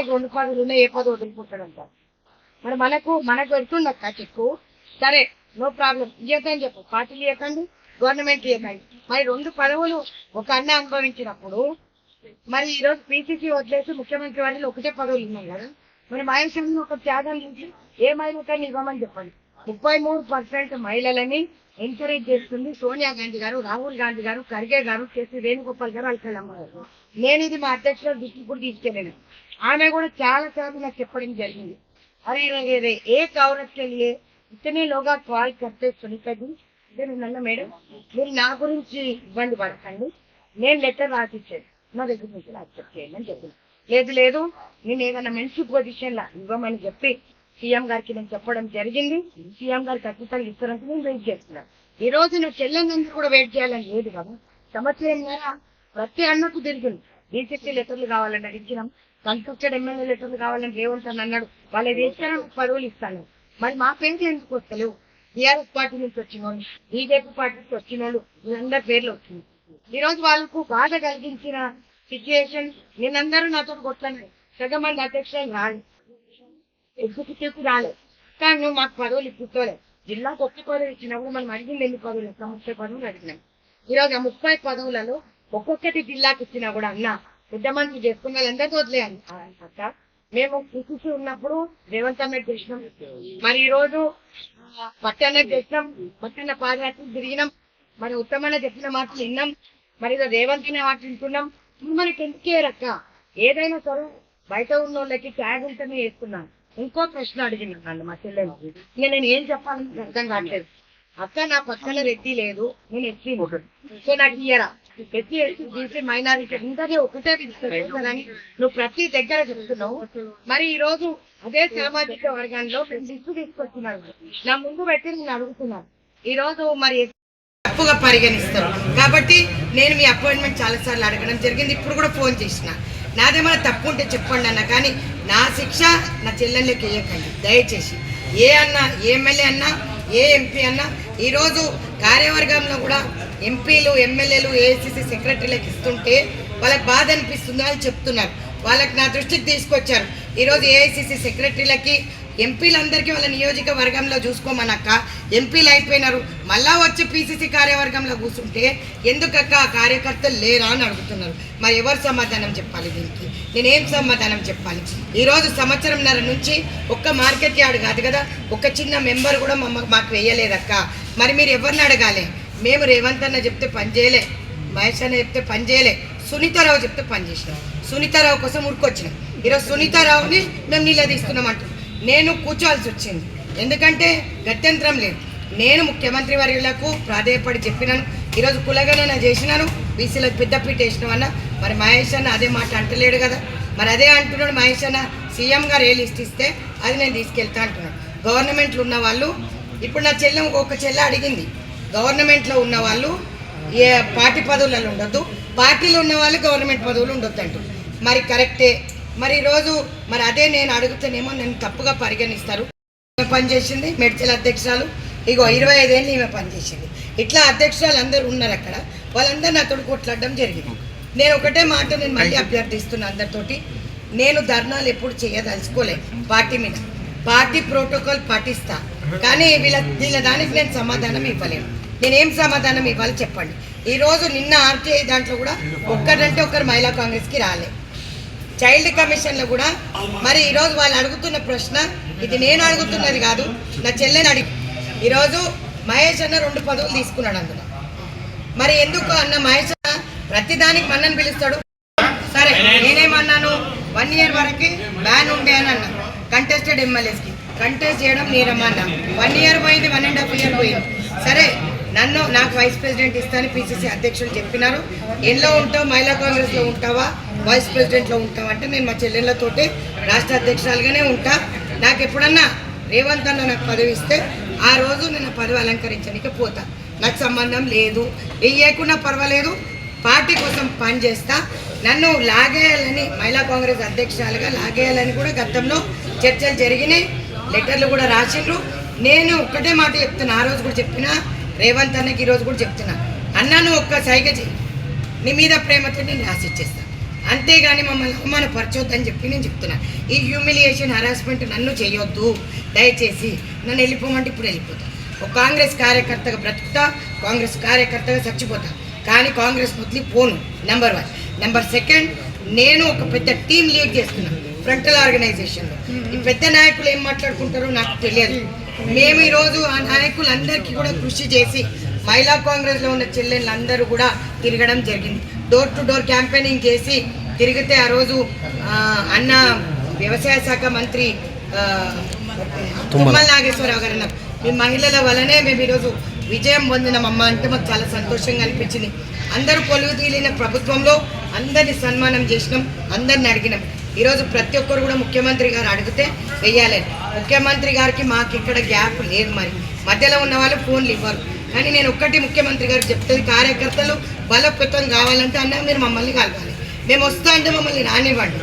దగ్గర రెండు పదవులు ఉన్నాయి ఏ పదవి వదులుకుంటాడంట మరి మనకు మనకు పెడుతుండక్క చెక్కు సరే నో ప్రాబ్లం. ఇవ్వకని చెప్పు. పార్టీలు ఇవ్వకండి గవర్నమెంట్ ఇవ్వకండి మరి రెండు పదవులు ఒక అన్న అనుభవించినప్పుడు మరి ఈ రోజు పీసీసీ వదిలేసి ముఖ్యమంత్రి వాళ్ళు ఒకటే పదవులు ఉన్నాయి కదా? మరి మహేశ్వరం ఒక త్యాగం నుంచి ఏ మహిళకైనా ఇవ్వమని చెప్పండి. ముప్పై మూడు పర్సెంట్ మహిళలని ఎంకరేజ్ చేస్తుంది సోనియా గాంధీ గారు రాహుల్ గాంధీ గారు ఖర్గే గారు కేసీ వేణుగోపాల్ గారు అల్కలమ్మ గారు. నేను ఇది మా అధ్యక్షుల దృష్టి కూడా తీసుకెళ్ళాను ఆమె కూడా చాలా సార్లు నాకు చెప్పడం జరిగింది अरे ये रे एक औरत के लिए इतने लोग కాల్ करते సునీతది నేను నన్న మేడం మీరు నా గురించి ఇబ్బంది పడకండి నేను లెటర్ రాసిచ్చాను నా దగ్గర నుంచి యాక్సెప్ట్ చేయండి అని చెప్పింది లేదు లేదు నేను ఏదైనా మంచి పొజిషన్ లా ఇవ్వమని చెప్పి సీఎం గారికి నేను చెప్పడం జరిగింది సీఎం గారు ఖచ్చితంగా ఇస్తారంటే నేను వెయిట్ చేస్తున్నాను ఈ రోజు నువ్వు చెల్లెందుకు కూడా వెయిట్ చేయాలని లేదు కదా సంవత్సరం ప్రతి అన్నకు తిరిగింది బీసీసీ లెటర్లు కావాలని ఇచ్చినాం కన్స్ట్రక్టెడ్ ఎమ్మెల్యే లెటర్లు కావాలని రేవంత్ అని అన్నాడు వాళ్ళు ఏది ఇచ్చారో పదవులు ఇస్తాను. మరి మా పేర్లు ఎందుకు వస్తలేవు? టీఆర్ఎస్ పార్టీ నుంచి వచ్చిన వాళ్ళు బీజేపీ పార్టీ నుంచి వచ్చిన వాళ్ళు వీళ్ళందరి పేర్లు వచ్చింది. ఈ రోజు వాళ్ళకు బాధ కలిగించిన సిచ్యుయేషన్ నేనందరూ నాతో కొట్టాను సగం మంది అధ్యక్షులు రాలేదు ఎగ్జిక్యూటివ్ రాలేదు కానీ నువ్వు మాకు పదవులు ఇప్పుకోలేదు జిల్లాకు ఒక్క పదవి ఇచ్చినప్పుడు మనం అడిగింది ఎన్ని పదవులు ఇస్తాం ముప్పై పదవులు అడిగినాం. ఈ రోజు ఆ ముప్పై పదవులలో ఒక్కొక్కటి జిల్లాకి ఇచ్చినా కూడా అన్నా పెద్ద మనిషి చేసుకున్న వాళ్ళందరికీ వదిలేయాలి. అక్క మేము కృషి ఉన్నప్పుడు రేవంత్ అన్నట్టు చేసినాం. మరి ఈ రోజు పట్టన్నట్టు చేసినాం పట్టణ పాదయాత్ర తిరిగినాం. మరి ఉత్తమన్న చెప్పిన మాటలు విన్నాం. మరి ఇదో రేవంత్ అనే మాట వింటున్నాం. మరి మనకి ఎందుకే రక్క ఏదైనా సరే బయట ఉన్న వాళ్ళకి ట్యాగ్ ఉంటేనే వేసుకున్నాను ఇంకో ప్రశ్న అడిగినాను నన్ను మా చెల్లెలు. ఇక నేను ఏం చెప్పాలని అర్థం కావట్లేదు. అక్క నా పక్కన రెడ్డి లేదు నేను ఎస్సీ సో నాకు ఇయ్యరా? ప్రతి బీసీ మైనారిటీ అందరినీ ఒకటే కానీ నువ్వు ప్రతి దగ్గర చెప్తున్నావు. మరి ఈ రోజు అదే సామాజిక వర్గంలో లిస్టు తీసుకొస్తున్నారు. నా ముందు పెట్టి నేను అడుగుతున్నాను. ఈ రోజు మరి తప్పుగా పరిగణిస్తారు. కాబట్టి నేను మీ అపాయింట్మెంట్ చాలా సార్లు అడగడం జరిగింది. ఇప్పుడు కూడా ఫోన్ చేసిన. నాదేమైనా తప్పు ఉంటే చెప్పండి అన్న. కానీ నా శిక్ష నా చెల్లెళ్ళకి వేయకండి దయచేసి. ఏ అన్నా ఏ ఎమ్మెల్యే అన్నా ఏ ఎంపీ అన్నా ఈరోజు కార్యవర్గంలో కూడా ఎంపీలు ఎమ్మెల్యేలు ఏఐసిసి సెక్రటరీలకు ఇస్తుంటే వాళ్ళకి బాధ అనిపిస్తుందో అని చెప్తున్నారు. వాళ్ళకి నా దృష్టికి తీసుకొచ్చారు. ఈరోజు ఏఐసిసి సెక్రటరీలకి ఎంపీలందరికీ వాళ్ళ నియోజకవర్గంలో చూసుకోమనక్క. ఎంపీలు అయిపోయినారు. మళ్ళా వచ్చి పీసీసీ కార్యవర్గంలో కూర్చుంటే ఎందుకక్క ఆ కార్యకర్తలు లేరా అని అడుగుతున్నారు. మరి ఎవరు సమాధానం చెప్పాలి దీనికి? నేనేం సమాధానం చెప్పాలి? ఈరోజు సంవత్సరంన్నర నుంచి ఒక్క మార్కెట్ యార్డ్ కాదు కదా. ఒక చిన్న మెంబర్ కూడా మమ్మ మాకు వేయలేదక్క. మరి మీరు ఎవరిని అడగాలి? మేము రేవంత్ అన్న చెప్తే పని చేయలే మహేష్ అన్న చెప్తే పని చేయలే సునీతారావు చెప్తే పని చేసినాం. సునీతారావు కోసం ఉరికొచ్చినాం. ఈరోజు సునీతారావుని మేము నిలదీస్తున్నాం అంటున్నాం నేను కూర్చోవాల్సి వచ్చింది. ఎందుకంటే గత్యంతరం లేదు. నేను ముఖ్యమంత్రి వర్యులకు ప్రాధేయపడి చెప్పినాను. ఈరోజు కులగణన చేసినాను. బీసీలకు పెద్దపీట వేసినాం అన్న. మరి మహేష్ అన్న అదే మాట అంటలేడు కదా. మరి అదే అంటున్నాడు మహేష్ అన్న. సీఎం గారు ఏ లిస్ట్ ఇస్తే అది నేను తీసుకెళ్తా అంటున్నాను గవర్నమెంట్లో ఉన్న వాళ్ళు ఇప్పుడు నా చెల్లె ఒక చెల్లె అడిగింది. గవర్నమెంట్లో ఉన్న వాళ్ళు ఏ పార్టీ పదవులలో ఉండొద్దు. పార్టీలో ఉన్న వాళ్ళు గవర్నమెంట్ పదవులు ఉండొద్దు అంటారు మరి కరెక్టే. మరి ఈరోజు మరి అదే నేను అడుగుతానేమో నన్ను తప్పుగా పరిగణిస్తారు. ఈమె పనిచేసింది మెడ్చల్ అధ్యక్షురాలు. ఇగో ఇరవై ఐదేళ్ళు ఈమె పనిచేసింది ఇట్లా అధ్యక్షురాలు అందరూ ఉన్నారు అక్కడ. వాళ్ళందరూ నాతో కొట్లాడడం జరిగింది. నేను ఒకటే మాట నేను మళ్ళీ అభ్యర్థిస్తున్నా అందరితోటి. నేను ధర్నాలు ఎప్పుడు చేయదలుచుకోలేదు పార్టీ మీద. పార్టీ ప్రోటోకాల్ పాటిస్తా. కానీ వీళ్ళ వీళ్ళ దానికి నేను సమాధానం ఇవ్వలేను. నేనేం సమాధానం ఇవ్వాలి చెప్పండి. ఈ రోజు నిన్న ఆర్టీఐ దాంట్లో కూడా ఒక్కరంటే ఒక్కరు మహిళా కాంగ్రెస్కి రాలే. చైల్డ్ కమిషన్లో కూడా మరి ఈరోజు వాళ్ళు అడుగుతున్న ప్రశ్న ఇది నేను అడుగుతున్నది కాదు నా చెల్లెని అడిగి. ఈరోజు మహేష్ అన్న రెండు పదవులు తీసుకున్నాడు అందులో. మరి ఎందుకు అన్న మహేష్ అన్న ప్రతిదానికి మన్నని పిలుస్తాడు. సరే నేనేమన్నాను? వన్ ఇయర్ వరకు బ్యాన్ ఉండే అని అన్నాను కంటెస్టెడ్ ఎమ్మెల్యేస్కి కంటెస్ట్ చేయడం నేరమన్నా వన్ ఇయర్ పోయింది వన్ అండ్ హాఫ్ ఇయర్ పోయింది. సరే నన్ను నాకు వైస్ ప్రెసిడెంట్ ఇస్తాను పిసిసి అధ్యక్షులు చెప్పినారు. ఎల్లో ఉంటావు? మహిళా కాంగ్రెస్లో ఉంటావా? వైస్ ప్రెసిడెంట్లో ఉంటావా? అంటే నేను మా చెల్లెళ్ళతోటి రాష్ట్ర అధ్యక్షురాలుగానే ఉంటా. నాకు ఎప్పుడన్నా రేవంత్ అన్న నాకు పదవి ఇస్తే ఆ రోజు నేను పదవి అలంకరించడానికి పోతా. నాకు సంబంధం లేదు. వేయకున్నా పర్వాలేదు. పార్టీ కోసం పనిచేస్తా నన్ను లాగేయాలని మహిళా కాంగ్రెస్ అధ్యక్షురాలుగా లాగేయాలని కూడా గతంలో చర్చలు జరిగినాయి. లెటర్లు కూడా రాసిండ్రు. నేను ఒక్కటే మాట చెప్తున్నా. ఆ రోజు కూడా చెప్పినా. రేవంత్ అన్నకి ఈరోజు కూడా చెప్తున్నా. అన్న నువ్వు ఒక్క సైగ చెయ్యి. నీ మీద ప్రేమతో నేను రాసి అంతేగాని మమ్మల్ని అవమానపరచొద్దని చెప్పి నేను చెప్తున్నా. ఈ హ్యూమిలియేషన్ హరాస్మెంట్ నన్ను చేయొద్దు. దయచేసి నన్ను వెళ్ళిపోమంటే ఇప్పుడు వెళ్ళిపోతా. ఒక కాంగ్రెస్ కార్యకర్తగా బ్రతుకుతా. కాంగ్రెస్ కార్యకర్తగా చచ్చిపోతా. కానీ కాంగ్రెస్ వదిలి పోను. నెంబర్ వన్ నెంబర్ సెకండ్ నేను ఒక పెద్ద టీం లీడ్ చేస్తున్నా ఫ్రంటల్ ఆర్గనైజేషన్లో ఈ పెద్ద నాయకులు ఏం మాట్లాడుకుంటారో నాకు తెలియదు. మేము ఈరోజు ఆ నాయకులందరికీ కూడా కృషి చేసి మహిళా కాంగ్రెస్లో ఉన్న చెల్లెళ్ళందరూ కూడా తిరగడం జరిగింది. డోర్ టు డోర్ క్యాంపెయినింగ్ చేసి తిరిగితే ఆ రోజు అన్న వ్యవసాయ శాఖ మంత్రి తుమ్మల. నాగేశ్వరరావు గారు అన్నారు మీ మహిళల వలనే మేము ఈరోజు విజయం పొందినామమ్మ అంటే మాకు చాలా సంతోషంగా అనిపించింది. అందరూ కొలువు తీలిన ప్రభుత్వంలో అందరిని సన్మానం చేసినాం అందరిని అడిగినాం. ఈరోజు ప్రతి ఒక్కరు కూడా ముఖ్యమంత్రి గారు అడిగితే వెయ్యాలని ముఖ్యమంత్రి గారికి మాకు ఇక్కడ గ్యాప్ లేదు మరి. మధ్యలో ఉన్న వాళ్ళు ఫోన్లు ఇవ్వరు. కానీ నేను ఒక్కటి ముఖ్యమంత్రి గారు చెప్తుంది కార్యకర్తలు బలోపేతం కావాలంటే అన్న మీరు మమ్మల్ని కలవాలి. మేము వస్తా అంటే మమ్మల్ని రానివ్వండి.